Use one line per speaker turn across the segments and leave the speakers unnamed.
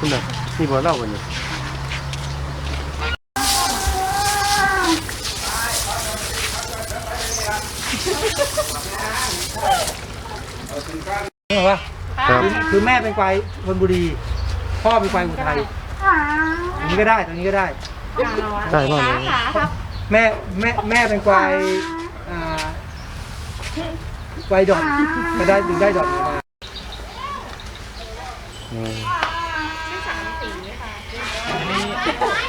นี่บ่เล่าวันนี้
นี่เหรอวะ
ครับ
คือแม่เป็นควายคนบุรี พ่อเป็นควายอุทัยตรงนี้ก็ได้ตรงนี้ก็ได้
ได้มากเลย
แม่แม่แม่เป็นควายอ่าควายดอนก็ได้ดึงได้ดอนมา
อืม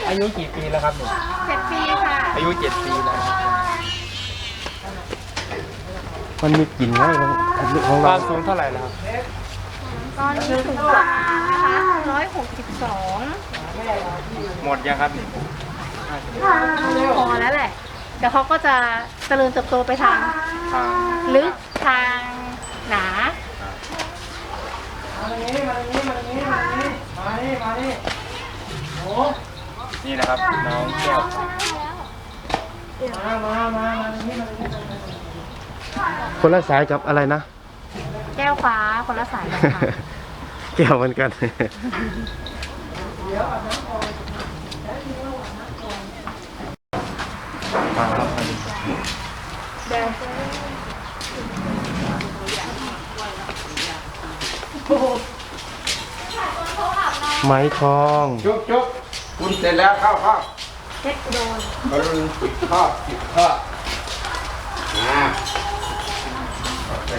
อายุกี่ปีแล้วครับหนู
เจ็ดปีค่ะ
อายุเจ็ดปีแล้ว
มันมีกลิ่นไหมของของ
ค
เรา
วามสูงเท่าไหร่แล้วครับ
ตอนนี้ถึงกว่านะคะร้อยหกสิบสอง
หมดยังครับ
พอแล้วแหละ เดี๋ยวเขาก็จะเจริญเติบโตไปทาง
ทาง
ลึกทางหนา
มาตรงนี้มาตรงนี้มาตรงนี้มาตรงนี้มานี่มานี่โอ้
นี่นะครับ น้องแก้ว
มามามามาตรงนี้มาตรงนี้มาตรงนี้
คนละสายกับอะไรนะ
แก้วฟ้าคนละสายกันค่ะ
แก้วเหมือนกัน ไม้ทอง
จุ๊บจุ๊บ คุณเสร็จแล้วเข้าเข้า
เพชรอุดร
มาลุงปิดข้อปิดข้อนะโอเค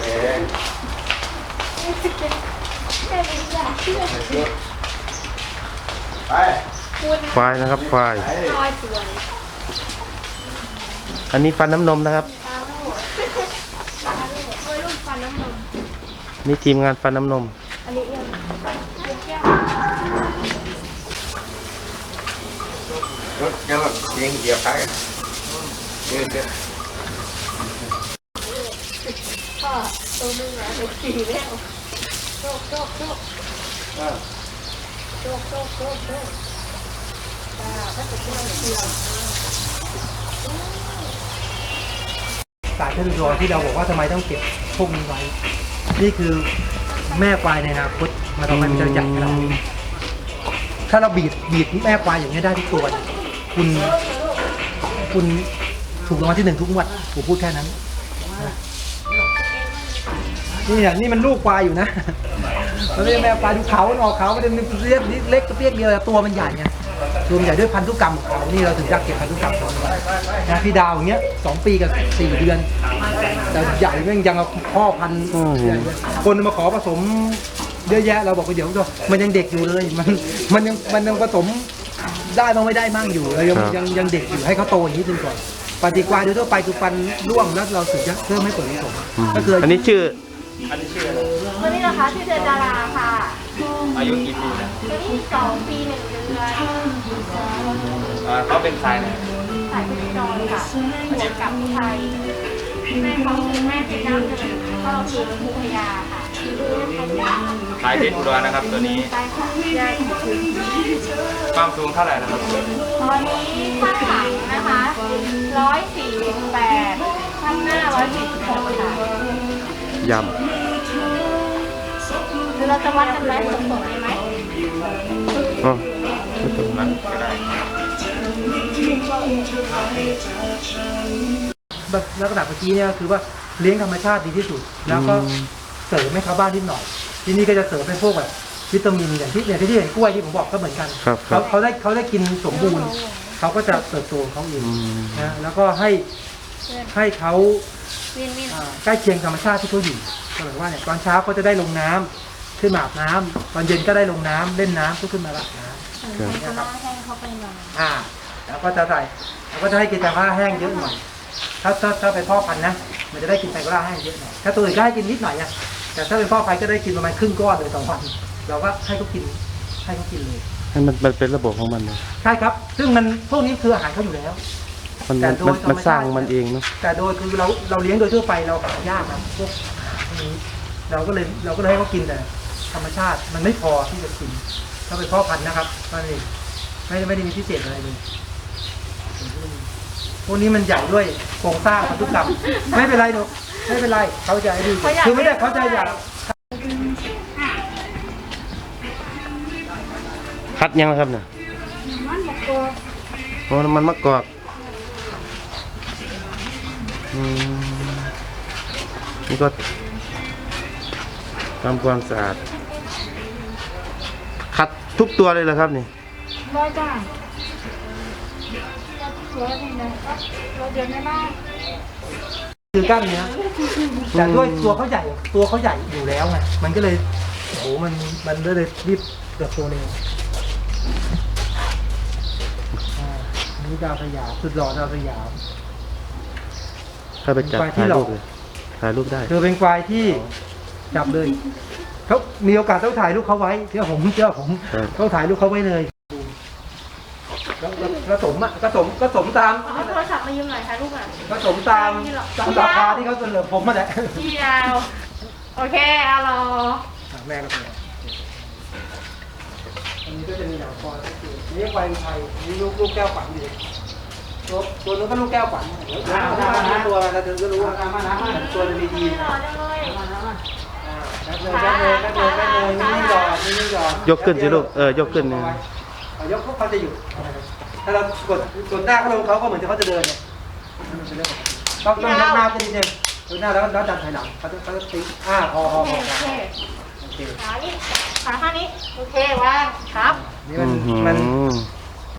ไป
ควายนะครับควาย
ไป
ร้อยสวย
อันนี้ฟันน้ำนมนะครับ
วัยรุ่นฟันน้ำนม
นี่ทีมงานฟันน้ำนม
รถยังเสียงเหยียบไปเดี๋ยวเดี๋ยว
ก็ตัวนึงอะตัวขี่แล้วโชคโชคโชคโชคโชคโชคโชคอ่าถ้าจะเที่ยวเที่ยว
สายเพชรอุดรที่เราบอกว่าทำไมต้องเก็บพวกนี้ไว้ นี่คือแม่ควายในอนาคตมาทำมันจะใหญ่ขนาดนี้ถ้าเราบีดบีดแม่ควายอย่างนี้ได้ทุกตัวเนี่ย คุณ คุณถูกรางวัลที่หนึ่งทุกงวดผมพูดแค่นั้นนะนี่อะนี่มันลูกควายอยู่นะมันไม่ใช่แม่ควายดูเขาออกเขาไม่ได้เรียกเล็กกระเปียกเดียวแต่ตัวมันใหญ่ไงตัวมันใหญ่ด้วยพันธุกรรมของเขานี่เราถึงจะเก็บพันธุกรรมของเขาไว้นะพี่ดาวอย่างเงี้ยสองปีกับสี่เดือนแต่ใหญ่แม่งยังเอาพ่อพันธุ์
อืม
ใหญ่เลยคนมาขอผสมเยอะแยะเราบอกว่าเดี๋ยวมันยังเด็กอยู่เลยมันมันยังมันยังผสม ได้บ้างไม่ได้มั่งอยู่เรายังยังยังเด็กอยู่ให้เขาโตอย่างนี้จนก่อนปฏิกวาโดยทั่วไปคือฟันร่วงแล้วเราถึงจะเริ่มให้ผลผสม
อืม
ก็คือ
อันนี้ชื่อ
อันนี้ชื่ออะไร
ตัวนี้นะคะที่เดือนดาราค่ะ
อายุกี่ปีนะ
ตัวนี้สองปีหนึ่งเดือน
อ่าเขาเป็นสายไหน
สายพิจรค่ะหัวกับไทยแม่เขาคือแม่เพชรน้ำหนึ่งพ่อคือภูพยาค่ะ
สายเพชรอุดรนะครับตัวนี้
ใช่ค่ะยายของคุณ
ความสูงเท่าไหร่นะครับ
ตอนนี้ข้างหลังนะคะร้อยสี่สิบแปดข้างหน้าร้อยสี่สิบหกค่ะ
ย
หรือเราจะวัดกันไหมสดๆเลยไหมำ
อ๋อไม่ต้อง
นั้นก็ได้
แบบลักษณะเมื่อกี้เนี่ยคือว่าเลี้ยงธรรมชาติดีที่สุด แล้วก็ เสริมให้เขาบ้านนิดหน่อย ที่นี่ก็จะเสริมเป็นพวกแบบวิตามินอย่างที่อย่างที่เห็นกล้วยที่ผมบอกก็เหมือนกัน
ครับครั
เขา
บ
เขาได้เขาได้กินสมบูรณ์ เขาก็จะเติบโตของเขาเอง
อืม
นะแล้วก็ให้ให้เขา
วินวิน
อ่าใกล้เคียงธรรมชาติที่เขาอยู่ก็หมายความว่าเนี่ยตอนเช้าเขาจะได้ลงน้ำขึ้นมาอาบน้ำตอนเย็นก็ได้ลงน้ำเล่นน้ำก็ขึ้นมาอาบน้ำ
ให้เขาให้เขาไปนอน
อ่า แล้วก็จะใส่แล้วก็จะให้กินแตงกวาแห้งเยอะหน่อยถ้าถ้าถ้าเป็นพ่อพันธุ์นะมันจะได้กินแตงกวาแห้งเยอะหน่อยถ้าตัวอื่นก็ให้กินนิดหน่อยอะ แต่ถ้าเป็นพ่อพันธุ์ก็ได้กินประมาณครึ่งก้อนเลยต่อวันเราก็ให้เขากินให้เขากินเลย
ให้มันมันเป็นระบบของมันเลย
ใช่ครับ ซึ่งมันพวกนี้คืออาหารเขาอยู่แล้ว
มัน
แต่
มัน
โดย
มัน
ธรรมชาติ
มันสร้างมันเองเนาะ
แต่โดยคือเราเราเลี้ยงโดยทั่วไปเราหายากครับพวกอาหารพวกนี้เราก็เลยเราก็เลยให้เขากินแต่ธรรมชาติมันไม่พอที่จะกิน ถ้าเป็นพ่อพันธุ์นะครับนั่นเองไม่ได้ไม่ได้มีพิเศษอะไรเลย พวกนี้มันใหญ่ด้วยโครงสร้างพันธุกรรม ไม่เป็นไรหนูไม่เป็นไรเขาจะไอ้ดีคือไม่ได้เขาจะอยาก
คัดยังนะครับเนี่ย
มันบอกตัว
โอ้น้ำมันมะกอกอืมนี่ก็ทำความสะอาด คัดทุกตัวเลยเหรอครับนี่
ร้อยจ้า สวยนี่นะเราเดินไม่ได้
คือกล้ามเนื้อแต่ด้วยตัวเขาใหญ่ตัวเขาใหญ่อยู่แล้วไงมันก็เลยโอ้โหมันมันก็เลยรีบเติบโตเร็วอ่าอันนี้ดาวสยามสุดหล่อดาวสยาม
ถ้าไปจับ
ไปที่
ถ่าย
หล
รู
อก
ปเลยถ่ายรูปได้
เธอเป็นควายที่จับเลยเขามีโอกาสต้องถ่ายรูปเขาไว้เชื่อผมเชื่อผม
ครับ
เขาถ่ายรูปเขาไว้เลย แล้วแล้วแล้วสมอะก็สมก็สมตาม
เอาโทรศัพท์มายืมหน่อยค่ะลูกอะ
ก็สมตามตามราคาที่เขาเสนอผมมาแหละ
พี่ดาวโอเคเอารอ
อะแม่ก็เป็นอันนี้ก็จะมีหนังคอแล้วคือนี่ควายไทยนี่ลูกลูกแก้วฝันดีตัวตัวนู้นก็ลูกแก้วฝันเดี๋ยวเดี๋ยวเราตัวเราถึงจะรู้ว่าตัวจะมีดี
รอจังเลย
แป๊บนึงแป๊บนึงแป๊บนึงแป๊บนึงนี่หยอดนี่หยอด
ยกขึ้นสิลูกเออยกขึ้นเนี่ย
เอายกเขาจะหยุดถ้าเรากดกดหน้าเขาลงเขาก็เหมือนเขาจะเดินเนี่ยต้องต้องยักหน้าจะนิดนึงดูหน้าแล้วแล้วดันถอยหลังเขาจะเขาจะตีอ่าพอพ
โอ
อ
เค
พอ
โอเค
โอเค
ขานี่ขาข้างนี้โอเควางครับ
นี่
อื
มัน
อหือ
มัน